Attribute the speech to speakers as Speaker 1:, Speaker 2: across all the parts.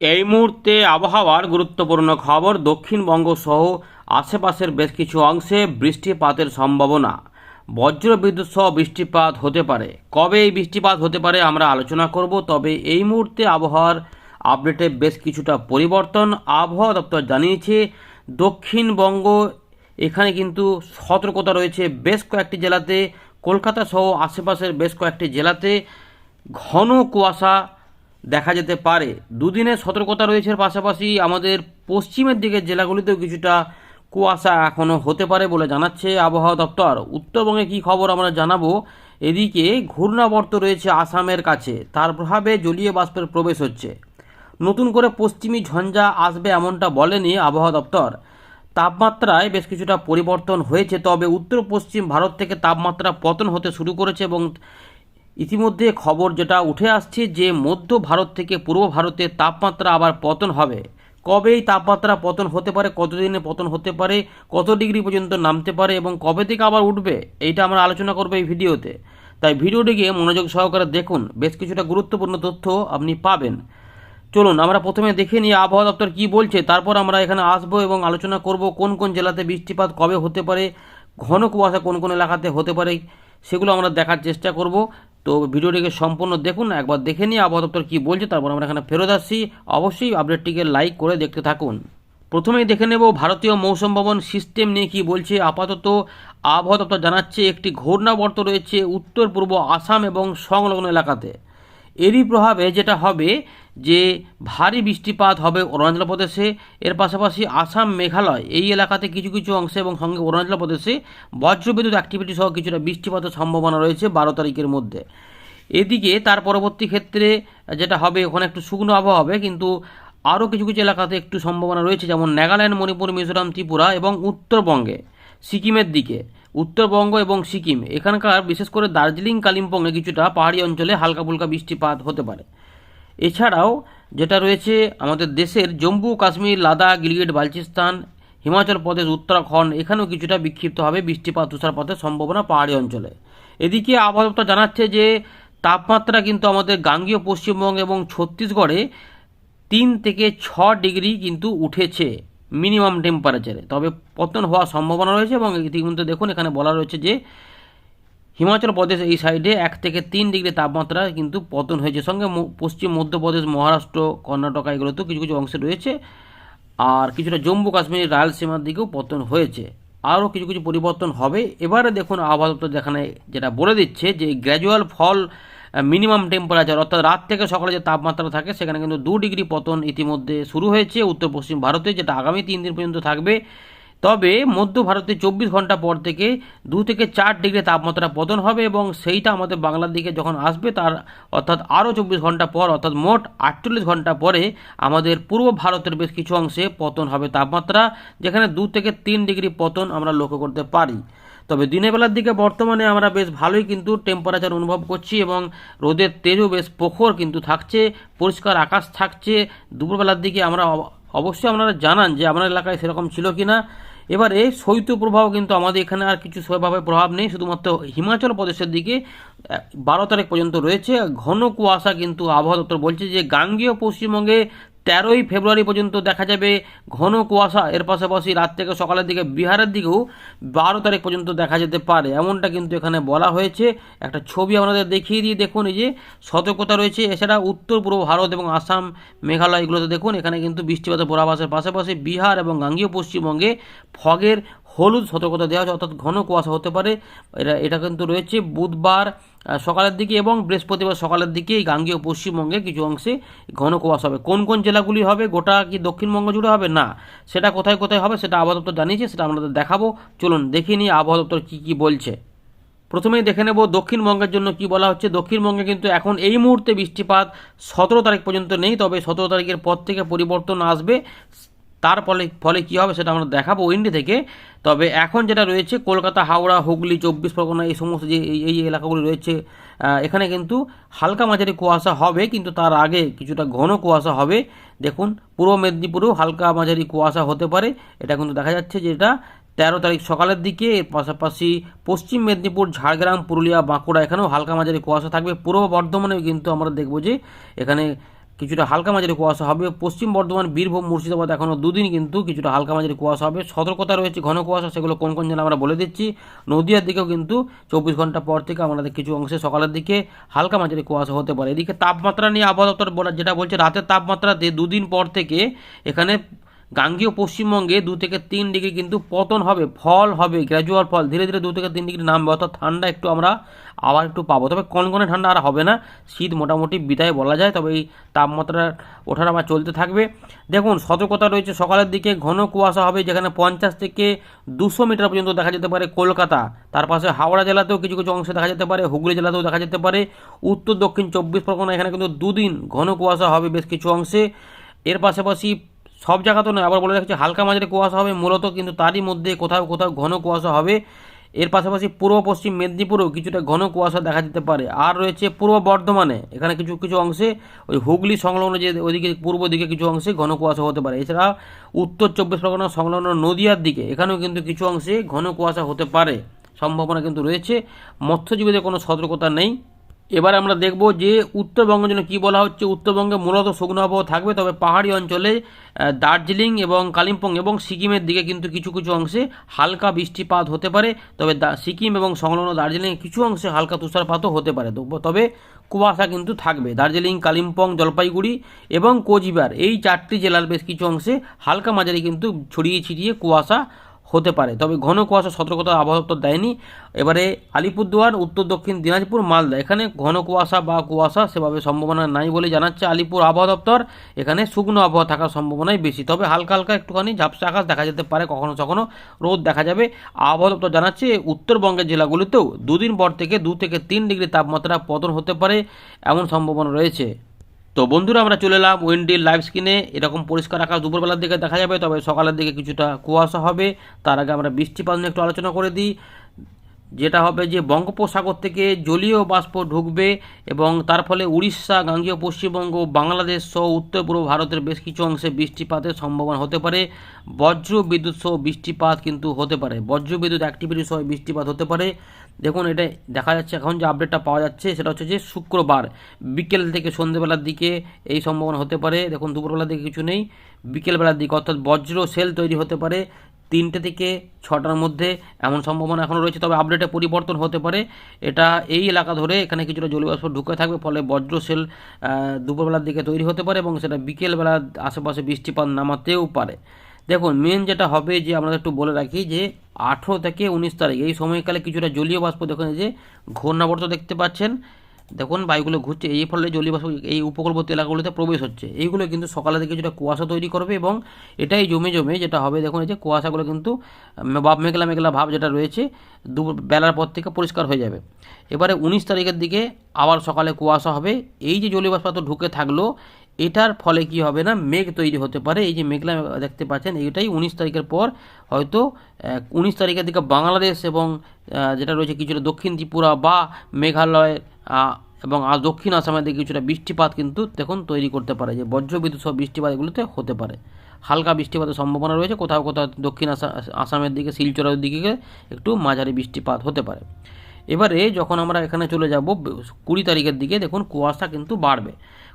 Speaker 1: এই মুহূর্তে আবহাওয়ার গুরুত্বপূর্ণ খবর দক্ষিণবঙ্গ সহ আশেপাশের বেশ কিছু অংশে বৃষ্টিপাতের সম্ভাবনা। বজ্র বিদ্যুৎ সহ বৃষ্টিপাত হতে পারে। কবে এই বৃষ্টিপাত হতে পারে আমরা আলোচনা করব, তবে এই মুহূর্তে আবহাওয়ার আপডেটে বেশ কিছুটা পরিবর্তন। আবহাওয়া দপ্তর জানিয়েছে দক্ষিণবঙ্গ এখানে কিন্তু সতর্কতা রয়েছে বেশ কয়েকটি জেলাতে। কলকাতা সহ আশেপাশের বেশ কয়েকটি জেলাতে ঘন কুয়াশা দেখা যেতে পারে। দুদিনের সতর্কতা রয়েছে পাশাপাশি আমাদের পশ্চিমের দিকের জেলাগুলিতেও কিছুটা কুয়াশা এখনও হতে পারে বলে জানাচ্ছে আবহাওয়া দপ্তর। উত্তরবঙ্গে কী খবর আমরা জানাব? এদিকে ঘূর্ণাবর্ত রয়েছে আসামের কাছে। তার প্রভাবে জলীয় বাষ্পের প্রবেশ হচ্ছে। নতুন করে পশ্চিমী ঝঞ্ঝা আসবে এমনটা বলেনি আবহাওয়া দপ্তর। তাপমাত্রায় বেশ কিছুটা পরিবর্তন হয়েছে, তবে উত্তর পশ্চিম ভারত থেকে তাপমাত্রা পতন হতে শুরু করেছে এবং ইতিমধ্যে খবর যেটা উঠে আসছে যে মধ্য ভারত থেকে পূর্ব ভারতে তাপমাত্রা আবার পতন হবে। কবে এই তাপমাত্রা পতন হতে পারে, কতদিনে পতন হতে পারে, কত ডিগ্রি পর্যন্ত নামতে পারে এবং কবে থেকে আবার উঠবে, এইটা আমরা আলোচনা করব এই ভিডিওতে। তাই ভিডিওটিকে মনোযোগ সহকারে দেখুন, বেশ কিছুটা গুরুত্বপূর্ণ তথ্য আপনি পাবেন। চলুন, আমরা প্রথমে দেখে নিই আবহাওয়া দপ্তর কী বলছে, তারপর আমরা এখানে আসব এবং আলোচনা করব কোন কোন জেলাতে বৃষ্টিপাত কবে হতে পারে, ঘন কুয়াশা কোন কোন এলাকাতে হতে পারে, সেগুলো আমরা দেখার চেষ্টা করব। তো ভিডিওটিকে সম্পূর্ণ দেখুন, একবার দেখে নিয়ে আবহাওয়া দপ্তর কী বলছে, তারপর আমরা এখানে ফেরত আসছি। অবশ্যই আপডেটটিকে লাইক করে দেখতে থাকুন। প্রথমেই দেখে নেব, ভারতীয় মৌসুম ভবন সিস্টেম নিয়ে কী বলছে। আপাতত আবহাওয়া দপ্তর জানাচ্ছে, একটি ঘূর্ণাবর্ত রয়েছে উত্তর পূর্ব আসাম এবং সংলগ্ন এলাকাতে। এরই প্রভাবে যেটা হবে যে ভারী বৃষ্টিপাত হবে অরুণাচল প্রদেশে, এর পাশাপাশি আসাম, মেঘালয় এই এলাকাতে কিছু কিছু অংশে এবং সঙ্গে অরুণাচল প্রদেশে বজ্রবিদ্যুৎ অ্যাক্টিভিটি সহ কিছুটা বৃষ্টিপাতের সম্ভাবনা রয়েছে বারো তারিখের মধ্যে। এদিকে তার পরবর্তী ক্ষেত্রে যেটা হবে, ওখানে একটু শুকনো আবহাওয়া হবে, কিন্তু আরও কিছু কিছু এলাকাতে একটু সম্ভাবনা রয়েছে, যেমন নাগাল্যান্ড, মণিপুর, মিজোরাম, ত্রিপুরা এবং উত্তরবঙ্গে। সিকিমের দিকে উত্তরবঙ্গ এবং সিকিম। এখানকার বিশেষ করে দার্জিলিং কালিম্পংয়ে কিছুটা পাহাড়ি অঞ্চলে হালকা ফুলকা বৃষ্টিপাত হতে পারে। এছাড়াও যেটা রয়েছে আমাদের দেশের জম্মু, কাশ্মীর, লাদাখ গিলগিট বালচিস্তান, হিমাচল প্রদেশ, উত্তরাখণ্ড, এখানেও কিছুটা বিক্ষিপ্ত হবে বৃষ্টিপাত, তুষারপাতের সম্ভাবনা পাহাড়ি অঞ্চলে। এদিকে আবহাওয়া জানাচ্ছে যে তাপমাত্রা কিন্তু আমাদের গাঙ্গীয়, পশ্চিমবঙ্গ এবং ছত্তিশগড়ে তিন থেকে ছ ডিগ্রি কিন্তু উঠেছে। মিনিমাম টেম্পারেচারে। তবে পতন হওয়ার সম্ভাবনা রয়েছে এবং ইতিমধ্যে দেখুন, এখানে বলা রয়েছে যে হিমাচল প্রদেশ এই সাইডে এক থেকে তিন ডিগ্রি তাপমাত্রা কিন্তু পতন হয়েছে। সঙ্গে পশ্চিম মধ্যপ্রদেশ, মহারাষ্ট্র, কর্ণাটকা এগুলোতেও কিছু কিছু অংশে রয়েছে। আর কিছুটা জম্মু কাশ্মীর, রায়লসীমার দিকেও পতন হয়েছে। আরও কিছু কিছু পরিবর্তন হবে। এবারে দেখুন, আবহাওয়া দপ্তর যেখানে যেটা বলে দিচ্ছে যে গ্র্যাজুয়াল ফল মিনিমাম টেম্পারেচার অর্থাৎ রাত থেকে সকালে যে তাপমাত্রা থাকে, সেখানে কিন্তু দু ডিগ্রি পতন ইতিমধ্যে শুরু হয়েছে উত্তর পশ্চিম ভারতে, যেটা আগামী তিন দিন পর্যন্ত থাকবে। তবে মধ্য ভারতে চব্বিশ ঘণ্টা পর থেকে দু থেকে চার ডিগ্রি তাপমাত্রা পতন হবে এবং সেইটা আমাদের বাংলার দিকে যখন আসবে, তার অর্থাৎ আরও চব্বিশ ঘণ্টা পর, অর্থাৎ মোট আটচল্লিশ ঘণ্টা পরে আমাদের পূর্ব ভারতের বেশ কিছু অংশে পতন হবে তাপমাত্রা, যেখানে দু থেকে তিন ডিগ্রি পতন আমরা লক্ষ্য করতে পারি। তবে দিনের বেলার দিকে বর্তমানে আমরা বেশ ভালোই কিন্তু টেম্পারেচার অনুভব করছি এবং রোদের তেজও বেশ প্রখর কিন্তু থাকছে, পরিষ্কার আকাশ থাকছে। দুপুরবেলার দিকে আমরা অব- অবশ্যই আপনারা জানান যে আপনার এলাকায় সেরকম ছিল কি না এবারে শৈত্য প্রভাব কিন্তু আমাদের এখানে আর কিছু সেভাবে প্রভাব নেই, শুধুমাত্র হিমাচল প্রদেশের দিকে বারো তারিখ পর্যন্ত রয়েছে। ঘন কুয়াশা কিন্তু আবহাওয়া দপ্তর বলছে যে গাঙ্গীয় পশ্চিমবঙ্গে তেরোই ফেব্রুয়ারি পর্যন্ত দেখা যাবে ঘন কুয়াশা। এর পাশাপাশি রাত থেকে সকালের দিকে বিহারের দিকেও বারো তারিখ পর্যন্ত দেখা যেতে পারে। এমনটা কিন্তু এখানে বলা হয়েছে। একটা ছবি আপনাদের দেখিয়ে দিয়ে দেখুন, এই যে সতর্কতা রয়েছে। এছাড়া উত্তর, পূর্ব ভারত এবং আসাম, মেঘালয় এগুলোতে দেখুন, এখানে কিন্তু বৃষ্টিপাতের পূর্বাভাসের পাশাপাশি বিহার এবং গাঙ্গীয় পশ্চিমবঙ্গে ফগের হলুদ সতর্কতা দেওয়া হয়েছে অর্থাৎ ঘন কুয়াশা হতে পারে। এটা এটা কিন্তু রয়েছে বুধবার সকালের দিকে এবং বৃহস্পতিবার সকালের দিকে এই গাঙ্গীয় পশ্চিমবঙ্গে কিছু অংশে ঘন কুয়াশা হবে। কোন কোন জেলাগুলি হবে? গোটা কি দক্ষিণবঙ্গ জুড়ে হবে? না। সেটা কোথায় কোথায় হবে সেটা আবহাওয়া দপ্তর জানিয়েছে, সেটা আপনাদের দেখাবো। চলুন দেখিয়ে নিই আবহাওয়া দপ্তর কী কী বলছে। প্রথমেই দেখে নেব দক্ষিণবঙ্গের জন্য কি বলা হচ্ছে। দক্ষিণবঙ্গে কিন্তু এখন এই মুহূর্তে বৃষ্টিপাত সতেরো তারিখ পর্যন্ত নেই, তবে সতেরো তারিখের পর থেকে পরিবর্তন আসবে। তার ফলে ফলে কী হবে সেটা আমরা দেখাবো উইন্ডি থেকে। তবে এখন যেটা রয়েছে, কলকাতা, হাওড়া, হুগলি, চব্বিশ পরগনা, এই সমস্ত যে এই এলাকাগুলি রয়েছে এখানে কিন্তু হালকা মাঝারি কুয়াশা হবে, কিন্তু তার আগে কিছুটা ঘন কুয়াশা হবে। দেখুন, পূর্ব মেদিনীপুরেও হালকা মাঝারি কুয়াশা হতে পারে। এটা কিন্তু দেখা যাচ্ছে যে এটা তেরো তারিখ সকালের দিকে, এর পাশাপাশি পশ্চিম মেদিনীপুর, ঝাড়গ্রাম, পুরুলিয়া, বাঁকুড়া এখানেও হালকা মাঝারি কুয়াশা থাকবে। পূর্ব বর্ধমানেও কিন্তু আমরা দেখব যে এখানে কিছুটা হালকা মাঝারি কুয়াশা হবে। পশ্চিম বর্ধমান, বীরভূম, মুর্শিদাবাদ এখনও দুদিন কিন্তু কিছুটা হালকা মাঝারি কুয়াশা হবে। সতর্কতা রয়েছে ঘন কুয়াশা, সেগুলো কোন কোন জেলা আমরা বলে দিচ্ছি। নদীয়ার দিকেও কিন্তু চব্বিশ ঘণ্টা পর থেকে আমাদের কিছু অংশে সকালের দিকে হালকা মাঝারি কুয়াশা হতে পারে। এদিকে তাপমাত্রা নিয়ে আবহাওয়া দপ্তর যেটা বলছে, রাতের তাপমাত্রাতে দুদিন পর থেকে এখানে গাঙ্গীয় পশ্চিমবঙ্গে দু থেকে তিন ডিগ্রি কিন্তু পতন হবে, ফল হবে গ্র্যাজুয়াল ফল। ধীরে ধীরে দু থেকে তিন ডিগ্রি নামবে, অর্থাৎ ঠান্ডা একটু আমরা আবার একটু পাবো। তবে কনকনে ঠান্ডা আর হবে না, শীত মোটামুটি বিদায় বলা যায়, তবে এই তাপমাত্রা ওঠার আমার চলতে থাকবে। দেখুন, সতর্কতা রয়েছে সকালের দিকে, ঘন কুয়াশা হবে, যেখানে পঞ্চাশ থেকে দুশো মিটার পর্যন্ত দেখা যেতে পারে কলকাতা। তার পাশে হাওড়া জেলাতেও কিছু কিছু অংশে দেখা যেতে পারে, হুগলি জেলাতেও দেখা যেতে পারে। উত্তর দক্ষিণ চব্বিশ পরগনা, এখানে কিন্তু দুদিন ঘন কুয়াশা হবে বেশ কিছু অংশে। এর পাশাপাশি সব জায়গাতেও নয়, আবার বলে রাখছি, হালকা মাঝারি কুয়াশা হবে মূলত, কিন্তু তারই মধ্যে কোথাও কোথাও ঘন কুয়াশা হবে। এর পাশাপাশি পূর্ব পশ্চিম মেদিনীপুরেও কিছুটা ঘন কুয়াশা দেখা যেতে পারে। আর রয়েছে পূর্ব বর্ধমানে, এখানে কিছু কিছু অংশে ওই হুগলি সংলগ্ন যে ওইদিকে, পূর্ব দিকে কিছু অংশে ঘন কুয়াশা হতে পারে। এছাড়া উত্তর চব্বিশ পরগনা সংলগ্ন নদিয়ার দিকে, এখানেও কিন্তু কিছু অংশে ঘন কুয়াশা হতে পারে। সম্ভাবনা কিন্তু রয়েছে। মৎস্যজীবীদের কোনো সতর্কতা নেই। এবার আমরা দেখব যে উত্তরবঙ্গের জন্য কী বলা হচ্ছে। উত্তরবঙ্গে মূলত শুকনো আবহাওয়া থাকবে, তবে পাহাড়ি অঞ্চলে দার্জিলিং এবং কালিম্পং এবং সিকিমের দিকে কিন্তু কিছু কিছু অংশে হালকা বৃষ্টিপাত হতে পারে, তবে সিকিম এবং সংলগ্ন দার্জিলিং কিছু অংশে হালকা তুষারপাতও হতে পারে। তবে কুয়াশা কিন্তু থাকবে। দার্জিলিং, কালিম্পং, জলপাইগুড়ি এবং কোচবিহার এই চারটি জেলার বেশ কিছু অংশে হালকা মাঝারি কিন্তু ছড়িয়ে ছিটিয়ে কুয়াশা হতে পারে। তবে ঘন কুয়াশা সতর্কতা আবহাওয়া দপ্তর দেয়নি। এবারে আলিপুরদুয়ার, উত্তর দক্ষিণ দিনাজপুর, মালদা। এখানে ঘন কুয়াশা বা কুয়াশা সেভাবে সম্ভাবনা নাই বলে জানাচ্ছে আলিপুর আবহাওয়া দপ্তর। এখানে শুকনো আবহাওয়া থাকার সম্ভাবনাই বেশি। তবে হালকা হালকা একটুখানি ঝাপসা আকাশ দেখা যেতে পারে। কখনো কখনো রোদ দেখা যাবে। আবহাওয়া দপ্তর জানাচ্ছে, উত্তরবঙ্গের জেলাগুলিতেও দুদিন পর থেকে দু থেকে তিন ডিগ্রি তাপমাত্রা পতন হতে পারে এমন সম্ভাবনা রয়েছে। তো বন্ধুরা, আমরা চলে এলাম উইন্ডির লাইভ স্ক্রিনে এরকম পরিষ্কার আকাশ দুপুরবেলার দিকে দেখা যাবে, তবে সকালের দিকে কিছুটা কুয়াশা হবে। তার আগে আমরা বৃষ্টিপাত নিয়ে একটু আলোচনা করে দিই। যেটা হবে যে বঙ্গোপসাগর থেকে জলীয় বাষ্প ঢুকবে এবং তার ফলে উড়িষ্যা, গাঙ্গীয়, পশ্চিমবঙ্গ, বাংলাদেশ সহ উত্তর পূর্ব ভারতের বেশ কিছু অংশে বৃষ্টিপাতের সম্ভাবনা হতে পারে। বজ্র বিদ্যুৎ সহ বৃষ্টিপাত কিন্তু হতে পারে। বজ্র বিদ্যুৎ অ্যাক্টিভিটি সহ বৃষ্টিপাত হতে পারে। দেখুন, এটা দেখা যাচ্ছে এখন যে আপডেটটা পাওয়া যাচ্ছে, সেটা হচ্ছে যে শুক্রবার বিকেল থেকে সন্ধ্যেবেলার দিকে এই সম্ভাবনা হতে পারে। দেখুন, দুপুরবেলার দিকে কিছু নেই। বিকেলবেলার দিকে অর্থাৎ বজ্র সেল তৈরি হতে পারে। তিনটে থেকে ছটার মধ্যে এমন সম্ভাবনা এখনও রয়েছে, তবে আপডেটে পরিবর্তন হতে পারে। এটা এই এলাকা ধরে এখানে কিছুটা জলীয়বাষ্প ঢুকে থাকবে, ফলে বজ্র সেল দুপুরবেলার দিকে তৈরি হতে পারে এবং সেটা বিকেলবেলা আশেপাশে বৃষ্টিপাত নামাতেও পারে। দেখুন মেন যেটা হবে যে আমরা একটু বলে রাখি যে আঠেরো থেকে উনিশ তারিখ, এই সময়কালে কিছুটা জলীয় বাষ্প দেখুন যে ঘূর্ণাবর্ত দেখতে পাচ্ছেন। দেখুন বায়ুগুলো ঘুরছে, এই ফলে জলীয়বাষ্প এই উপকূলবর্তী এলাকাগুলোতে প্রবেশ হচ্ছে। এইগুলো কিন্তু সকালে থেকে কিছুটা কুয়াশা তৈরি করবে এবং এটাই জমে জমে যেটা হবে, দেখুন এই যে কুয়াশাগুলো কিন্তু বাপ মেঘলা মেঘলা ভাব যেটা রয়েছে, দুপুর, বেলার পর থেকে পরিষ্কার হয়ে যাবে। এবারে উনিশ তারিখের দিকে আবার সকালে কুয়াশা হবে। এই যে জলীয়বাষ্প তো ঢুকে থাকল এটার ফলে কি হবে না, মেঘ তৈরি হতে পারে। এই যে মেঘলা দেখতে পাচ্ছেন এইটাই উনিশ তারিখের পর হয়তো উনিশ তারিখের দিকে বাংলাদেশ এবং যেটা রয়েছে কিছুটা দক্ষিণ ত্রিপুরা বা মেঘালয় এবং দক্ষিণ আসামের দিকে কিছুটা বৃষ্টিপাত কিন্তু দেখুন তৈরি করতে পারে। যে বজ্রবিদ্যুৎ সহ বৃষ্টিপাত এগুলোতে হতে পারে। হালকা বৃষ্টিপাতের সম্ভাবনা রয়েছে। কোথাও কোথাও দক্ষিণ আসা- আসামের দিকে, শিলচরের দিকে একটু মাঝারি বৃষ্টিপাত হতে পারে। এবারে যখন আমরা এখানে চলে যাব, কুড়ি তারিখের দিকে দেখুন কুয়াশা কিন্তু বাড়বে।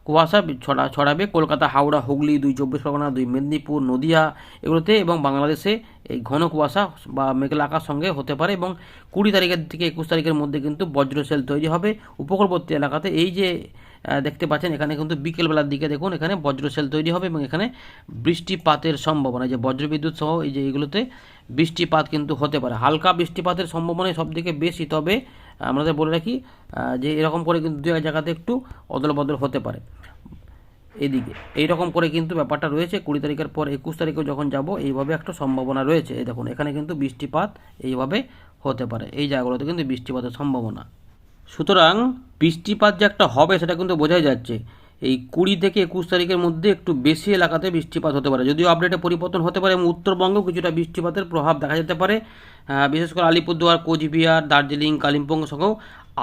Speaker 1: কুয়াশা ছড়া, ছড়াবে কলকাতা, হাওড়া, হুগলি, দুই চব্বিশ পরগনা, দুই মেদিনীপুর, নদিয়া এগুলোতে এবং বাংলাদেশে এই ঘন কুয়াশা বা মেঘলা আকাশ সঙ্গে হতে পারে এবং কুড়ি তারিখের থেকে একুশ তারিখের মধ্যে কিন্তু বজ্রসেল তৈরি হবে। উপকূলবর্তী এলাকাতে এই যে দেখতে পাচ্ছেন, এখানে কিন্তু বিকেলবেলার দিকে দেখুন, এখানে বজ্রসেল তৈরি হবে এবং এখানে বৃষ্টিপাতের সম্ভাবনা যে বজ্রবিদ্যুৎ সহ এই যে এগুলোতে বৃষ্টিপাত কিন্তু হতে পারে। হালকা বৃষ্টিপাতের সম্ভাবনাই সবথেকে বেশি, তবে আমাদের বলে রাখি যে এরকম করে কিন্তু দু এক জায়গাতে একটু অদল বদল হতে পারে। এদিকে এই রকম করে কিন্তু ব্যাপারটা রয়েছে, কুড়ি তারিখের পর একুশ তারিখে যখন যাব, এইভাবে একটা সম্ভাবনা রয়েছে। এই দেখুন, এখানে কিন্তু বৃষ্টিপাত এইভাবে হতে পারে, এই জায়গাগুলোতে কিন্তু বৃষ্টিপাতের সম্ভাবনা। সুতরাং বৃষ্টিপাত যে একটা হবে, সেটা কিন্তু বোঝাই যাচ্ছে, এই কুড়ি থেকে একুশ তারিখের মধ্যে একটু বেশি এলাকাতে বৃষ্টিপাত হতে পারে। যদিও আপডেটে পরিবর্তন হতে পারে এবং উত্তরবঙ্গেও কিছুটা বৃষ্টিপাতের প্রভাব দেখা যেতে পারে বিশেষ করে আলিপুরদুয়ার, কোচবিহার, দার্জিলিং, কালিম্পং সহ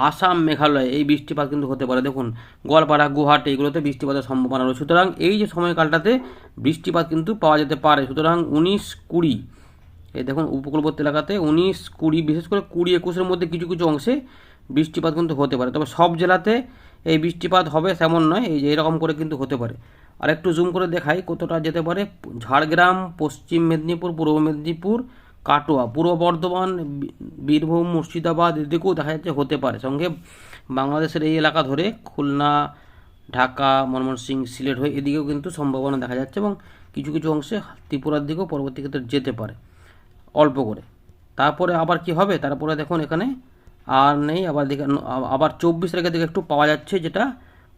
Speaker 1: আসাম, মেঘালয় এই বৃষ্টিপাত কিন্তু হতে পারে। দেখুন, গোয়ালপাড়া, গুয়াহাটি এগুলোতে বৃষ্টিপাতের সম্ভাবনা রয়েছে। সুতরাং এই যে সময়কালটাতে বৃষ্টিপাত কিন্তু পাওয়া যেতে পারে। সুতরাং উনিশ কুড়ি, এই দেখুন উপকূলবর্তী এলাকাতে উনিশ কুড়ি, বিশেষ করে কুড়ি একুশের মধ্যে কিছু কিছু অংশে বৃষ্টিপাত কিন্তু হতে পারে। তবে সব জেলাতে এই বৃষ্টিপাত হবে তেমন নয়, এই যে এরকম করে কিন্তু হতে পারে। আর একটু জুম করে দেখাই কতটা যেতে পারে। ঝাড়গ্রাম, পশ্চিম মেদিনীপুর, পূর্ব মেদিনীপুর কাটোয়া, পূর্ব বর্ধমান বীরভূম, মুর্শিদাবাদ এদিকেও দেখা যাচ্ছে হতে পারে। সঙ্গে বাংলাদেশের এই এলাকা ধরে খুলনা, ঢাকা, ময়মনসিংহ, সিলেট হয়ে এদিকেও কিন্তু সম্ভাবনা দেখা যাচ্ছে এবং কিছু কিছু অংশে ত্রিপুরার দিকেও পরবর্তী ক্ষেত্রে যেতে পারে অল্প করে। তারপরে আবার কি হবে? তারপরে দেখুন এখানে আর নেই, আবার দিকে আবার চব্বিশ তারিখের দিকে একটু পাওয়া যাচ্ছে যেটা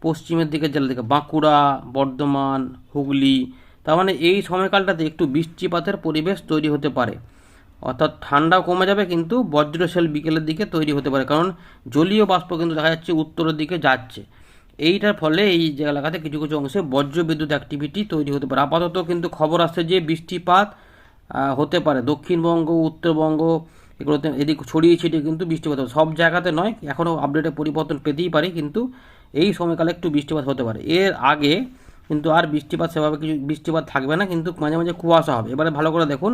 Speaker 1: পশ্চিমের দিকে জেলা দিকে, বাঁকুড়া, বর্ধমান, হুগলি। তার মানে এই সময়কালটাতে একটু বৃষ্টিপাতের পরিবেশ তৈরি হতে পারে। অর্থাৎ ঠান্ডাও কমে যাবে কিন্তু বজ্রশেল বিকেলের দিকে তৈরি হতে পারে। কারণ জলীয় বাষ্প কিন্তু দেখা যাচ্ছে উত্তরের দিকে যাচ্ছে। এইটার ফলে এই এলাকাতে কিছু কিছু অংশে বজ্র বিদ্যুৎ অ্যাক্টিভিটি তৈরি হতে পারে। আপাতত কিন্তু খবর আসছে যে বৃষ্টিপাত হতে পারে। দক্ষিণবঙ্গ, উত্তরবঙ্গ, এগুলোতে এদিক ছড়িয়ে ছিটিয়ে কিন্তু বৃষ্টিপাত হবে। সব জায়গাতে নয়, এখনও আপডেটে পরিবর্তন পেতেই পারে, কিন্তু এই সময়কালে একটু বৃষ্টিপাত হতে পারে। এর আগে কিন্তু আর বৃষ্টিপাত সেভাবে কিছু, বৃষ্টিপাত থাকবে না, কিন্তু মাঝে মাঝে কুয়াশা হবে। এবারে ভালো করে দেখুন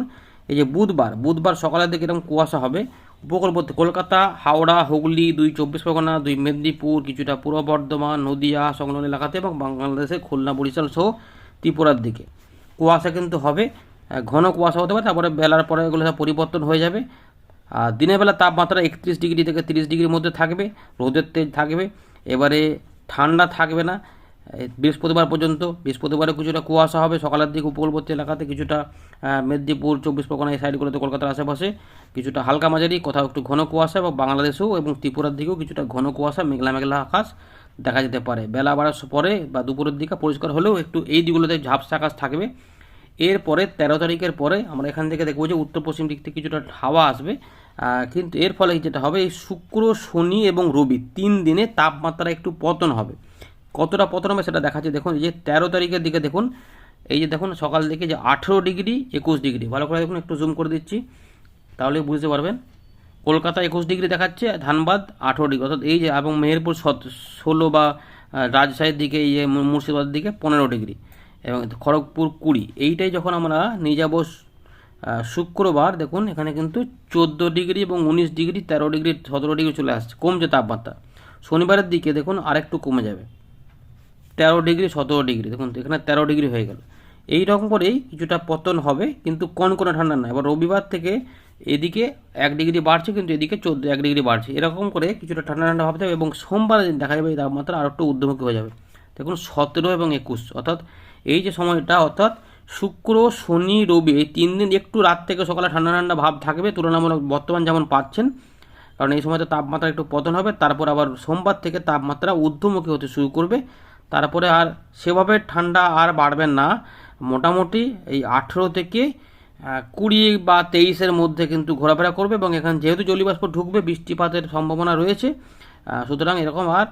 Speaker 1: এই যে বুধবার বুধবার সকালের দিকে এরকম কুয়াশা হবে। উপকূলবর্তী কলকাতা, হাওড়া, হুগলি, দুই চব্বিশ পরগনা, দুই মেদিনীপুর, কিছুটা পূর্ব বর্ধমান, নদিয়া, সংলগ্ন এলাকাতে এবং বাংলাদেশের খুলনা, বরিশাল সহ ত্রিপুরার দিকে। কুয়াশা কিন্তু হবে ঘন কুয়াশা হতে পারে, তারপরে বেলার পরে এগুলো সব পরিবর্তন হয়ে যাবে। আর দিনের বেলা তাপমাত্রা একত্রিশ ডিগ্রি থেকে তিরিশ ডিগ্রির মধ্যে থাকবে, রোদের তেজ থাকবে। এবারে ঠান্ডা থাকবে না বৃহস্পতিবার পর্যন্ত, বৃহস্পতিবারে কিছুটা কুয়াশা হবে, সকালের দিকে উপকূলবর্তী এলাকাতে কিছুটা মেদিনীপুর, চব্বিশ পরগনা এই সাইডগুলোতে কলকাতার আশেপাশে কিছুটা হালকা মাঝারি, কোথাও একটু ঘন কুয়াশা এবং বাংলাদেশেও এবং ত্রিপুরার দিকেও কিছুটা ঘন কুয়াশা, মেঘলা মেঘলা আকাশ দেখা যেতে পারে। বেলা বাড়ার পরে বা দুপুরের দিকে পরিষ্কার হলেও একটু এই দিকগুলোতে ঝাপসা আকাশ থাকবে। এরপরে তেরো তারিখের পরে আমরা এখান থেকে দেখব যে উত্তর পশ্চিম দিক থেকে কিছুটা হাওয়া আসবে কিন্তু এর ফলে যেটা হবে, এই শুক্র, শনি এবং রবি তিন দিনে তাপমাত্রা একটু পতন হবে। কতটা পতন হবে সেটা দেখাচ্ছে। দেখুন, এই যে তেরো তারিখের দিকে দেখুন, এই যে দেখুন, সকাল থেকে যে আঠেরো ডিগ্রি, একুশ ডিগ্রি। ভালো করে দেখুন, একটু জুম করে দিচ্ছি, তাহলে বুঝতে পারবেন। কলকাতা একুশ ডিগ্রি দেখাচ্ছে, ধানবাদ আঠেরো ডিগ্রি। অর্থাৎ এই যে, এবং মেহেরপুর ষোলো বা রাজশাহীর দিকে, এই যে মুর্শিদাবাদের দিকে পনেরো ডিগ্রি। এবং খড়গপুর কুড়ি। এইটাই যখন আমরা নিয়ে যাব শুক্রবার, দেখুন, এখানে কিন্তু চোদ্দ ডিগ্রি এবং উনিশ ডিগ্রি, তেরো ডিগ্রি, সতেরো ডিগ্রি চলে আসছে, কমছে তাপমাত্রা। শনিবারের দিকে, দেখুন, আরেকটু কমে যাবে। তেরো ডিগ্রি, সতেরো ডিগ্রি। দেখুন, এখানে তেরো ডিগ্রি হয়ে গেল। এই রকম করেই কিছুটা পতন হবে, কিন্তু কনকনে ঠান্ডা না এবার রবিবার থেকে এদিকে এক ডিগ্রি বাড়ছে, কিন্তু এদিকে চোদ্দ, এক ডিগ্রি বাড়ছে। এরকম করে কিছুটা ঠান্ডা ঠান্ডা ভাবতে হবে এবং সোমবার দেখা যাবে তাপমাত্রা আরও একটু ঊর্ধ্বমুখী হয়ে যাবে। দেখুন, সতেরো এবং একুশ, অর্থাৎ এই যে সময়টা, অর্থাৎ শুক্র, শনি, রবি, এই তিন দিন একটু রাত থেকে সকালে ঠান্ডা ঠান্ডা ভাব থাকবে, তুলনামূলক বর্তমান যেমন পাচ্ছেন, কারণ এই সময়তে তাপমাত্রা একটু পতন হবে, তারপর আবার সোমবার থেকে তাপমাত্রা ঊর্ধ্বমুখী হতে শুরু করবে। তারপরে আর সেভাবে ঠান্ডা আর বাড়বে না। মোটামুটি এই আঠেরো থেকে কুড়ি বা তেইশের মধ্যে কিন্তু ঘোরাফেরা করবে এবং এখানে যেহেতু জলীয়বাষ্প ঢুকবে বৃষ্টিপাতের সম্ভাবনা রয়েছে। সুতরাং এরকম আর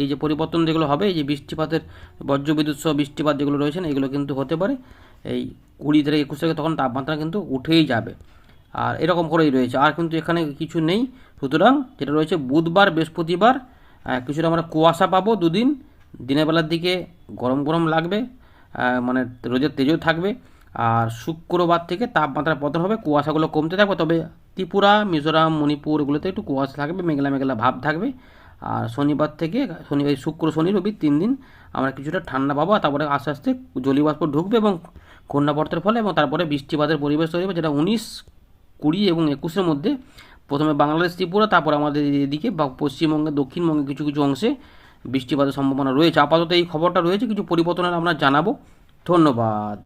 Speaker 1: এই যে পরিবর্তন যেগুলো হবে এই যে বৃষ্টিপাতের বজ্রবিদ্যুৎ সহ বৃষ্টিপাত যেগুলো রয়েছে না, এগুলো কিন্তু হতে পারে। এই কুড়ি থেকে একুশ থেকে তখন তাপমাত্রা কিন্তু উঠেই যাবে। আর এরকম করেই রয়েছে। আর কিন্তু এখানে কিছু নেই। সুতরাং যেটা রয়েছে বুধবার বৃহস্পতিবার কিছুটা আমরা কুয়াশা পাবো দুদিন। দিনের বেলার দিকে গরম গরম লাগবে মানে রোদের তেজও থাকবে, আর শুক্রবার থেকে তাপমাত্রা পতন হবে, কুয়াশাগুলো কমতে থাকবে, তবে ত্রিপুরা, মিজোরাম, মণিপুর এগুলোতে একটু কুয়াশা থাকবে, মেঘলা মেঘলা ভাব থাকবে, আর শনিবার থেকে শনি শুক্র, শনি, রবি তিন দিন আমরা কিছুটা ঠান্ডা পাবো তারপরে আস্তে আস্তে জলীয়বাষ্প ঢুকবে এবং ঘূর্ণাবর্তের ফলে এবং তারপরে বৃষ্টিপাতের পরিবেশ তৈরি হবে, যেটা উনিশ, কুড়ি এবং একুশের মধ্যে। প্রথমে বাংলাদেশ, ত্রিপুরা, তারপর আমাদের এদিকে বা পশ্চিমবঙ্গে দক্ষিণবঙ্গে কিছু কিছু অংশে বৃষ্টিপাতের সম্ভাবনা রয়েছে। আপাতত এই খবরটা রয়েছে কিছু পরিবর্তনের আমরা জানাব। ধন্যবাদ।